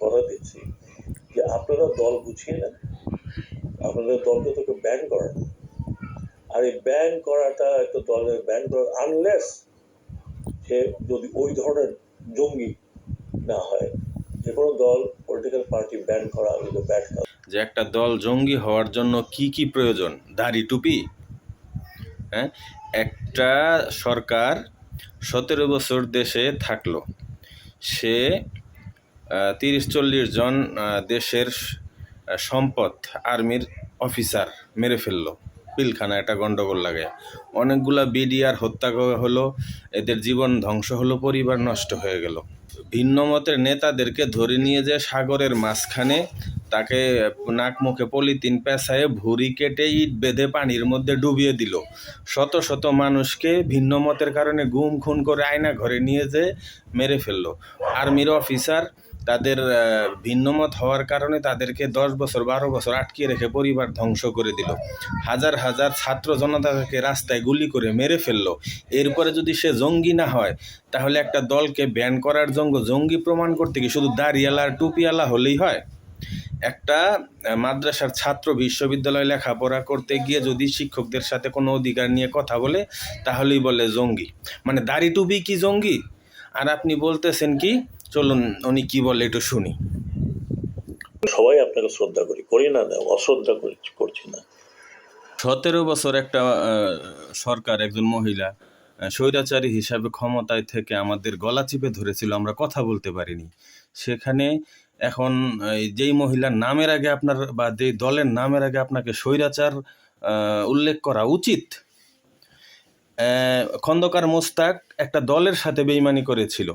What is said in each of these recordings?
কথা দিচ্ছি যে আপনারা দল গুছিয়ে নেন। আপনাদের দলকে তোকে ব্যান করেন আর এই ব্যান করাটা একটা দলের ব্যান করা আনলেস সে যদি ওই ধরনের জঙ্গি না হয়, যে কোনো দল পলিটিক্যাল পার্টি ব্যান করা ব্যান করা। যে একটা দল জঙ্গি হওয়ার জন্য কি কি প্রয়োজন? দাড়ি, টুপি? হ্যাঁ? একটা সরকার সতেরো বছর দেশে থাকল। সে তিরিশ চল্লিশ জন দেশের সম্পদ আর্মির অফিসার মেরে ফেলল। পিলখানা একটা গন্ডগোল লাগে। অনেকগুলা বিডিআর হত্যা হলো, এদের জীবন ধ্বংস হলো, পরিবার নষ্ট হয়ে গেল। ভিন্ন মতের নেতাদেরকে ধরে নিয়ে যে সাগরের মাঝখানে, তাকে নাক মুখে পলিথিন পেঁচায়ে ভুঁড়ি কেটে ইট বেঁধে পানির মধ্যে ডুবিয়ে দিল। শত শত মানুষকে ভিন্ন মতের কারণে গুম, খুন করে আয়না ঘরে নিয়ে যে মেরে ফেলল। আর্মির অফিসার তাদের ভিন্নমত হওয়ার কারণে তাদেরকে দশ বছর, বারো বছর আটকে রেখে পরিবার ধ্বংস করে দিল। হাজার হাজার ছাত্র জনতাকে রাস্তায় গুলি করে মেরে ফেলল। এরপরে যদি সে জঙ্গি না হয়, তাহলে একটা দলকে ব্যান করার জন্য জঙ্গি প্রমাণ করতে কি শুধু দাড়িয়ালা আর টুপিয়ালা হলেই হয়? একটা মাদ্রাসার ছাত্র বিশ্ববিদ্যালয়ে লেখাপড়া করতে গিয়ে যদি শিক্ষকদের সাথে কোনো অধিকার নিয়ে কথা বলে, তাহলেই বলে জঙ্গি। মানে দাড়ি টুপি কি জঙ্গি? আর আপনি বলতেছেন কি চলুন উনি কি বলে একটু শুনি। সবাই আপনাকে শ্রদ্ধা করি করি না অশ্রদ্ধা করি করছি না। সতেরো বছর একটা সরকার একজন মহিলা স্বৈরাচারী হিসাবে ক্ষমতায় থেকে আমাদের গলা চিপে ধরেছিল আমরা কথা বলতে পারিনি। সেখানে এখন যেই মহিলার নামের আগে আপনার বা যেই দলের নামের আগে আপনাকে স্বৈরাচার উল্লেখ করা উচিত খন্দকার মোস্তাক একটা দলের সাথে বেইমানি করেছিল।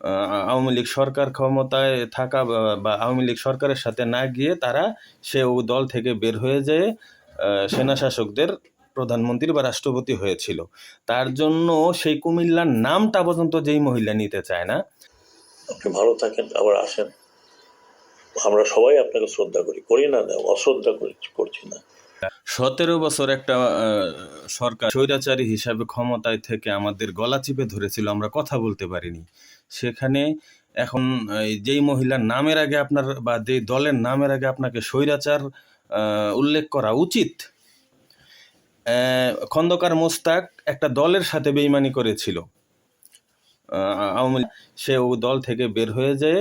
আওয়ামী লীগ সরকার ক্ষমতায় থাকা বা- আওয়ামী লীগ সরকারের সাথে না গিয়ে তারা সে ও দল থেকে বের হয়ে যেয়ে আহ, সেনা শাসকদের প্রধানমন্ত্রী বা রাষ্ট্রপতি হয়েছিল। তার জন্য সেই কুমিল্লার নামটা পর্যন্ত যেই মহিলা নিতে চায় না। আপনি ভালো থাকেন আবার আসেন। আমরা সবাই আপনাকে শ্রদ্ধা করি করি না অশ্রদ্ধা করি করছি না। সতেরো বছর একটা সরকার স্বৈরাচারী হিসাবে ক্ষমতায় থেকে আমাদের গলা চিপে ধরেছিল, আমরা কথা বলতে পারিনি। সেখানে এখন যেই মহিলার নামের আগে আপনার, বা যেই দলের নামের আগে আপনাকে স্বৈরাচার উল্লেখ করা উচিত খন্দকার মোস্তাক একটা দলের সাথে বেইমানি করেছিল। আওয়ামী সে ও দল থেকে বের হয়ে যেয়ে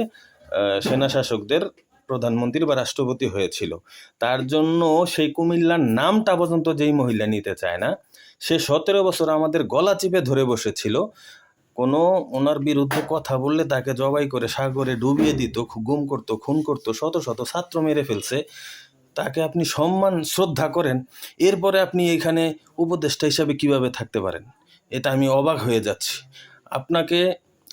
সেনা শাসকদের প্রধানমন্ত্রী বা রাষ্ট্রপতি হয়েছিল। তার জন্য সেই কুমিল্লার নামটা পর্যন্ত যেই মহিলা নিতে চায় না, সে সতেরো বছর আমাদের গলা চিপে ধরে বসেছিল। কোনো ওনার বিরুদ্ধে কথা বললে তাকে জবাই করে সাগরে ডুবিয়ে দিত গুম করতো, খুন করতো, শত শত ছাত্র মেরে ফেলছে। তাকে আপনি সম্মান, শ্রদ্ধা করেন। এরপরে আপনি এখানে উপদেষ্টা হিসাবে কীভাবে থাকতে পারেন? এটা আমি অবাক হয়ে যাচ্ছি। আপনাকে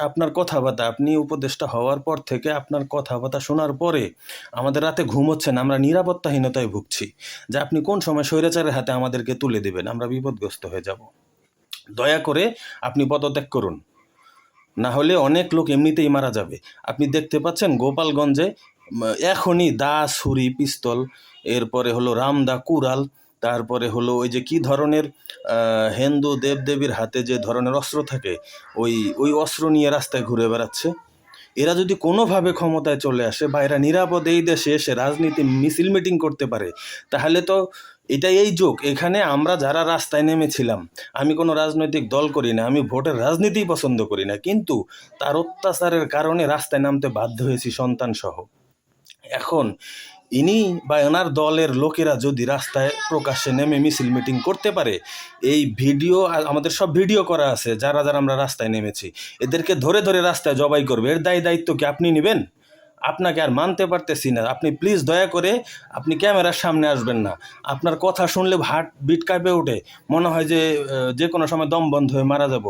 আপনার কথাবার্তা, আপনি উপদেষ্টা হওয়ার পর থেকে আপনার কথাবার্তা শোনার পরে আমাদের রাতে ঘুম হচ্ছে না, আমরা নিরাপত্তাহীনতায় ভুগছি। যে আপনি কোন সময় স্বৈরাচারের হাতে আমাদেরকে তুলে দেবেন, আমরা বিপদগ্রস্ত হয়ে যাব। দয়া করে আপনি পদত্যাগ করুন। না হলে অনেক লোক এমনিতেই মারা যাবে। আপনি দেখতে পাচ্ছেন গোপালগঞ্জে এখনই দা ছুরি পিস্তল, এরপরে হলো রামদা, কুড়াল তারপরে হলো ওই যে কি ধরনের হিন্দু দেবদেবীর হাতে যে ধরনের অস্ত্র থাকে, ওই ওই অস্ত্র নিয়ে রাস্তায় ঘুরে বেড়াচ্ছে। এরা যদি কোনোভাবে ক্ষমতায় চলে আসে বা এরা নিরাপদে এই দেশে এসে রাজনীতি, মিছিল মিটিং করতে পারে, তাহলে তো এটা এই যোগ। এখানে আমরা যারা রাস্তায় নেমেছিলাম, আমি কোনো রাজনৈতিক দল করি না, আমি ভোটের রাজনীতিই পছন্দ করি না, কিন্তু তার অত্যাচারের কারণে রাস্তায় নামতে বাধ্য হয়েছি সন্তানসহ। এখন ইনি বা এনার দলের লোকেরা যদি রাস্তায় প্রকাশ্যে নেমে মিছিল মিটিং করতে পারে, এই ভিডিও আমাদের সব ভিডিও করা আছে, যারা যারা আমরা রাস্তায় নেমেছি, এদেরকে ধরে ধরে রাস্তায় জবাই করবে। এর দায়ী দায়িত্ব কি আপনি নেবেন? আপনাকে আর মানতে পারতেছি না। আপনি প্লিজ দয়া করে, আপনি ক্যামেরার সামনে আসবেন না। আপনার কথা শুনলে হার্ট বিট কাঁপে ওঠে। মনে হয় যে যে কোনো সময় দম বন্ধ হয়ে মারা যাব।